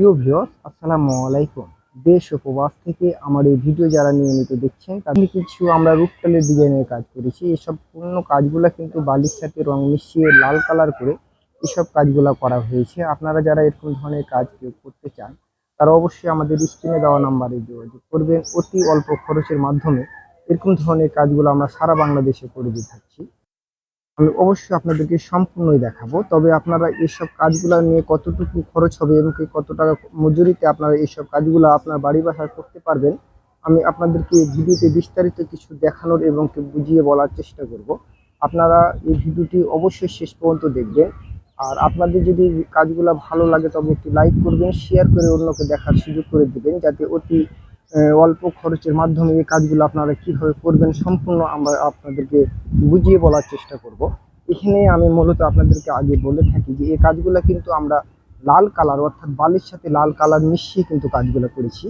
প্রিয় ভিউয়ার্স, আসসালামু আলাইকুম। দেশ উপবাস থেকে আমার এই ভিডিও যারা নিয়মিত দেখছেন, তাদের কিছু আমরা রূপটালের ডিজাইনের কাজ করেছি। এসব পূর্ণ কাজগুলো কিন্তু বালির সাথে রং মিশিয়ে লাল কালার করে এসব কাজগুলো করা হয়েছে। আপনারা যারা এরকম ধরনের কাজ কেউ করতে চান, তারা অবশ্যই আমাদের স্ক্রিনে দেওয়া নাম্বারে যোগাযোগ করবেন। অতি অল্প খরচের মাধ্যমে এরকম ধরনের কাজগুলো আমরা সারা বাংলাদেশে করে দিয়ে থাকছি। আমি অবশ্যই আপনাদেরকে সম্পূর্ণই দেখাবো। তবে আপনারা এইসব কাজগুলো নিয়ে কতটুকু খরচ হবে এবং কত টাকা মজুরিতে আপনারা এইসব কাজগুলো আপনার বাড়ি বাসায় করতে পারবেন, আমি আপনাদেরকে ভিডিওতে বিস্তারিত কিছু দেখানোর এবং বুঝিয়ে বলার চেষ্টা করব। আপনারা এই ভিডিওটি অবশ্যই শেষ পর্যন্ত দেখবেন। আর আপনাদের যদি কাজগুলো ভালো লাগে তবে একটি লাইক করবেন, শেয়ার করে অন্যকে দেখার সুযোগ করে দেবেন, যাতে অতি অল্প খরচের মাধ্যমে এই কাজগুলো আপনারা কীভাবে করবেন সম্পূর্ণ আমরা আপনাদেরকে বুঝিয়ে বলার চেষ্টা করব। এখানে আমি মূলত আপনাদেরকে আগে বলে থাকি যে, এই কাজগুলো কিন্তু আমরা লাল কালার অর্থাৎ বালির সাথে লাল কালার মিশিয়ে কিন্তু কাজগুলো করেছি।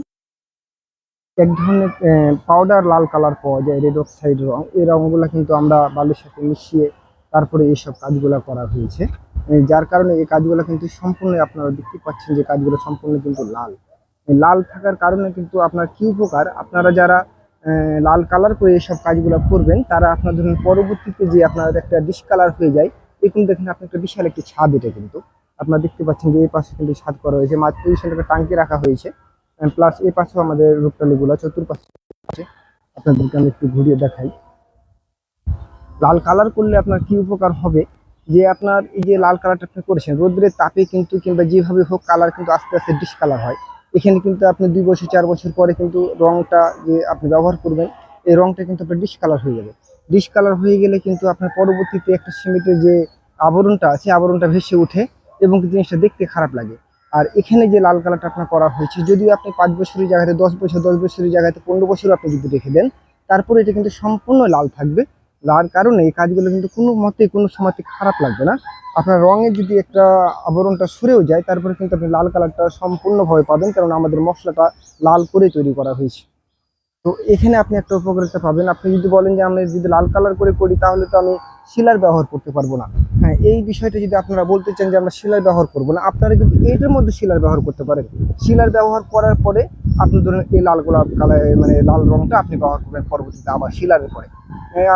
এক ধরনের পাউডার লাল কালার পাওয়া যায় রেড অক্সাইড রং। এই রঙগুলো কিন্তু আমরা বালির সাথে মিশিয়ে তারপরে এইসব কাজগুলো করা হয়েছে। যার কারণে এই কাজগুলো কিন্তু সম্পূর্ণ আপনারা দেখতে পাচ্ছেন যে, কাজগুলো সম্পূর্ণ কিন্তু লাল। লাল থাকার কারণে কিন্তু আপনার কি উপকার? আপনারা যারা লাল কালার করে এইসব কাজগুলো করবেন, তারা আপনার ধরুন পরবর্তীতে যে আপনার একটা ডিসকালার হয়ে যায়, দেখুন, দেখেন, আপনি একটা বিশাল একটি ছাদ এটা কিন্তু। আপনারা দেখতে পাচ্ছেন যে এই পাশে কিন্তু ছাদ করা হয়েছে, মাত্র পজিশন একটা টাঙ্কি রাখা হয়েছে। প্লাস এই পাশেও আমাদের রূপটালিগুলো, চতুর্পাশে আছে। আপনাদেরকে আমি একটু ঘুরিয়ে দেখাই। লাল কালার করলে আপনার কি উপকার হবে? যে আপনার এই যে লাল কালারটা আপনি করেছেন, রোদ্রের তাপে কিন্তু কিংবা যেভাবে হোক কালার কিন্তু আস্তে আস্তে ডিসকালার হয়। এখানে কিন্তু আপনি দুই বছর, চার বছর পরে কিন্তু রংটা যে আপনি ব্যবহার করবেন, এই রংটা কিন্তু আপনার ডিসকালার হয়ে যাবে। ডিসকালার হয়ে গেলে কিন্তু আপনার পরবর্তীতে একটা সিমেন্টের যে আবরণটা আছে আবরণটা ভেসে ওঠে এবং জিনিসটা দেখতে খারাপ লাগে। আর এখানে যে লাল কালারটা আপনার করা হয়েছে, যদি আপনি পাঁচ বছরের জায়গাতে, দশ বছর, দশ বছরের জায়গাতে, পনেরো বছর আপনি যদি রেখে দেন, তারপরে এটা কিন্তু সম্পূর্ণ লাল থাকবে। যার কারণে এই কাজগুলো কিন্তু কোনো মতে কোনো সময়তে খারাপ লাগবে না। আপনার রঙের যদি একটা আবরণটা সরেও যায়, তারপরে কিন্তু আপনি লাল কালারটা সম্পূর্ণভাবে পাবেন, কারণ আমাদের মশলাটা লাল করে তৈরি করা হয়েছে। তো এখানে আপনি একটা উপকারিতা পাবেন। আপনি যদি বলেন যে আমি যদি লাল কালার করে করি, তাহলে তো আমি শিলার ব্যবহার করতে পারব না। হ্যাঁ এই বিষয়টা যদি আপনারা বলতে চান যে আমরা শিলার ব্যবহার করব না, আপনারা কিন্তু এইটার মধ্যে শিলার ব্যবহার করতে পারেন। শিলার ব্যবহার করার পরে আপনি ধরুন এই লাল গোলাপ কালার মানে লাল রঙটা আপনি ব্যবহার করবেন পরবর্তীতে আবার শিলারের পরে।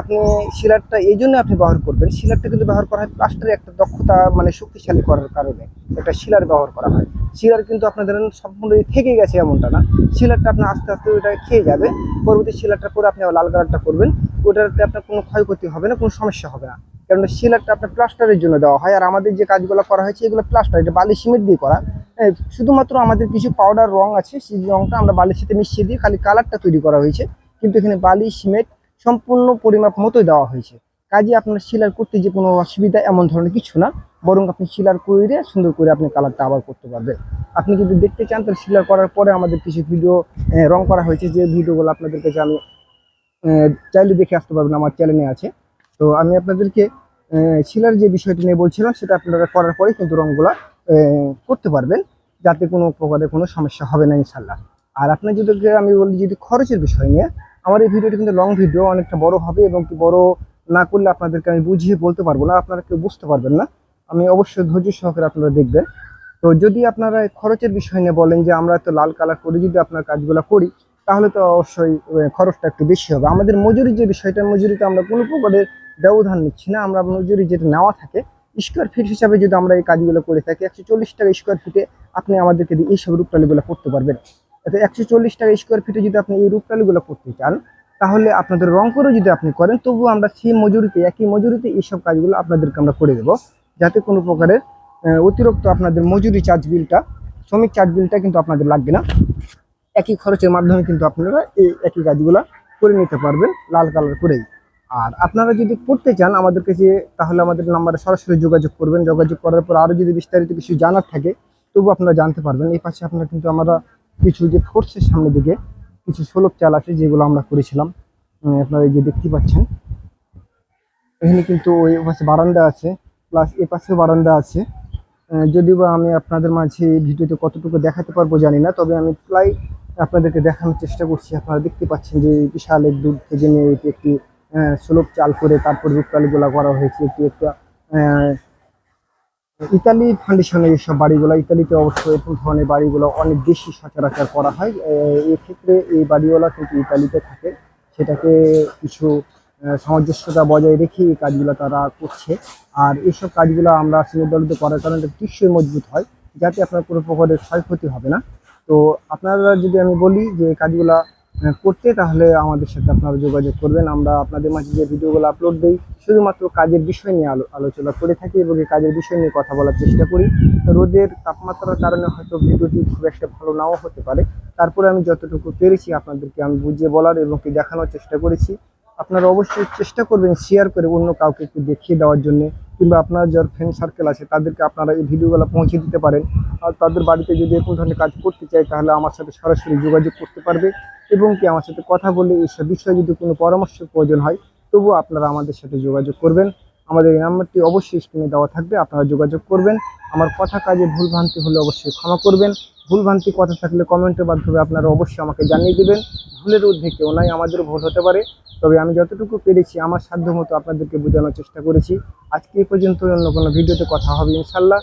আপনি শিলারটা এই জন্য আপনি ব্যবহার করবেন। শিলারটা কিন্তু ব্যবহার করা হয় প্লাস্টারের একটা দক্ষতা মানে শক্তিশালী করার কারণে। একটা শিলার ব্যবহার করা হয়। শিলার কিন্তু আপনার ধরেন সম্পূর্ণ থেকে গেছে এমনটা না। শিলারটা আপনার আস্তে আস্তে ওটা খেয়ে যাবে। পরবর্তী শিলারটা পরে আপনি লাল কালারটা করবেন। ওটাতে আপনার কোনো ক্ষয়ক্ষতি হবে না, কোনো সমস্যা হবে না। কারণ শিলারটা আপনার প্লাস্টারের জন্য দেওয়া হয়। আর আমাদের যে কাজগুলো করা হয়েছে, এগুলো প্লাস্টার, এটা বালি সিমেন্ট দিয়ে করা। শুধুমাত্র আমাদের কিছু পাউডার রং আছে, সেই রংটা আমরা বালির সাথে মিশিয়ে দিয়ে খালি কালারটা তৈরি করা হয়েছে। কিন্তু এখানে বালি, সিমেন্ট সম্পূর্ণ পরিমাপ মতোই দেওয়া হয়েছে। কাজে আপনার শিলার করতে যে কোনো অসুবিধা এমন ধরনের কিছু না। বরং আপনি শিলার করে সুন্দর করে আপনি কালারটা আবার করতে পারবেন। আপনি যদি দেখতে চান তাহলে শিলার করার পরে আমাদের কিছু ভিডিও রং করা হয়েছে। যে ভিডিওগুলো আপনাদের কাছে আমি চাইলে দেখে আসতে পারবেন আমার চ্যানেলে আছে। তো আমি আপনাদেরকে শিলার যে বিষয়টি নিয়ে বলছিলাম সেটা আপনারা করার পরে কিন্তু আহ, করতে পারবেন। যাতে কোনো প্রকারের কোনো সমস্যা হবে না ইনশাল্লাহ আর আপনি যদি আমি বলি যদি খরচের বিষয় নিয়ে আমার এই ভিডিওটি কিন্তু লং ভিডিও অনেকটা বড় হবে এবং কি বড় না করলে আপনাদেরকে আমি বুঝিয়ে বলতে পারব না, আপনারা কেউ বুঝতে পারবেন না। আমি অবশ্যই ধৈর্য সহকারে আপনারা দেখবেন। তো যদি আপনারা খরচের বিষয় নিয়ে বলেন যে আমরা তো লাল কালার করে যদি আপনার কাজগুলো করি, তাহলে তো অবশ্যই খরচটা একটু বেশি হবে। আমাদের মজুরি যে বিষয়টা, মজুরিতে আমরা কোনো প্রকারের ব্যবধান নিচ্ছি না। আমরা মজুরি যেটা নেওয়া থাকে স্কোয়ার ফিট হিসাবে যদি আমরা এই কাজগুলো করে থাকি, একশো চল্লিশ টাকা স্কোয়ার ফিটে আপনি আমাদেরকে এইসব রূপটালিগুলো করতে পারবেন। এতে একশো চল্লিশ টাকা স্কোয়ার ফিটে যদি আপনি এই রূপটালিগুলো করতে চান, তাহলে আপনাদের রং করে যদি আপনি করেন, তবুও আমরা সেই মজুরিতে, একই মজুরিতে এইসব কাজগুলো আপনাদেরকে আমরা করে দেবো। যাতে কোনো প্রকারের অতিরিক্ত আপনাদের মজুরি চার্জ বিলটা শ্রমিক চার্জ বিলটা কিন্তু আপনাদের লাগবে না। একই খরচের মাধ্যমে কিন্তু আপনারা এই একই কাজগুলো করে নিতে পারবেন লাল কালার করেই। আর আপনারা যদি করতে চান আমাদের কাছে, তাহলে আমাদের নাম্বারে সরাসরি যোগাযোগ করবেন। যোগাযোগ করার পর আরও যদি বিস্তারিত কিছু জানার থাকে তবু আপনারা জানতে পারবেন। এই পাশে আপনারা কিন্তু আমরা কিছু যে ফোর্সের সামনে দিকে কিছু ষোলক চাল আছে যেগুলো আমরা করেছিলাম। আপনারা এই যে দেখতে পাচ্ছেন। এখানে কিন্তু ওই পাশে বারান্দা আছে প্লাস এ পাশেও বারান্দা আছে। যদিও বা আমি আপনাদের মাঝে ভিডিওতে কতটুকু দেখাতে পারব জানি না, তবে আমি প্রায় আপনাদেরকে দেখানোর চেষ্টা করছি। আপনারা দেখতে পাচ্ছেন যে বিশাল এক দূর থেকে নিয়ে এটি একটি সুলভ চাল করে তারপর রূপকালিগুলা করা হয়েছে। একটি একটা ইতালি ফাউন্ডেশনের এইসব বাড়িগুলো, ইতালিতে অবশ্য এরকম ধরনের বাড়িগুলো অনেক বেশি সচরাচর করা হয়। এক্ষেত্রে এই বাড়িওয়ালা কিন্তু ইতালিতে থাকে, সেটাকে কিছু সামঞ্জস্যতা বজায় রেখে এই কাজগুলো তারা করছে। আর এইসব কাজগুলো আমরা সিমেন্ট করার কারণে টিকসই মজবুত হয়, যাতে আপনার কোনো প্রকারের ক্ষয়ক্ষতি হবে না। তো আপনারা যদি আমি বলি যে কাজগুলা করতে, তাহলে আমাদের সাথে আপনারা যোগাযোগ করবেন। আমরা আপনাদের মাঝে যে ভিডিওগুলো আপলোড দিই, শুধুমাত্র কাজের বিষয় নিয়ে আলো আলোচনা করে থাকি এবং এই কাজের বিষয় নিয়ে কথা বলার চেষ্টা করি। রোদের তাপমাত্রার কারণে হয়তো ভিডিওটি খুব একটা ভালো নাও হতে পারে। তারপরে আমি যতটুকু পেরেছি আপনাদেরকে আমি বুঝিয়ে বলার এবং কি দেখানোর চেষ্টা করেছি। আপনারা অবশ্যই চেষ্টা করবেন শেয়ার করে অন্য কাউকে একটু দেখিয়ে দেওয়ার জন্য। কিংবা আপনার যার ফ্রেন্ড সার্কেল আছে, তাদেরকে আপনারা এই ভিডিওগুলো পৌঁছে দিতে পারেন। আর তাদের বাড়িতে যদি এরকম ধরনের কাজ করতে চায়, তাহলে আমার সাথে সরাসরি যোগাযোগ করতে পারবে এবং কি আমার সাথে কথা বলে এইসব বিষয়ে যদি কোনো পরামর্শের প্রয়োজন হয়, তবুও আপনারা আমাদের সাথে যোগাযোগ করবেন। আমাদের এই নাম্বারটি অবশ্যই স্ক্রিনে দেওয়া থাকবে, আপনারা যোগাযোগ করবেন। আমার কথা কাজে ভুল ভ্রান্তি হলে অবশ্যই ক্ষমা করবেন। ভুল ভ্রান্তি কথা থাকলে কমেন্টের মাধ্যমে আপনারা অবশ্যই আমাকে জানিয়ে দেবেন। ভুলের ঊর্ধ্বে কেউ নাই আমাদের ভুল হতে পারে। তবে আমি যতটুকু পেরেছি, আমার সাধ্য মতো আপনাদেরকে বোঝানোর চেষ্টা করেছি। আজকে এই পর্যন্ত অন্য কোনো ভিডিওতে কথা হবে, ইনশাল্লাহ।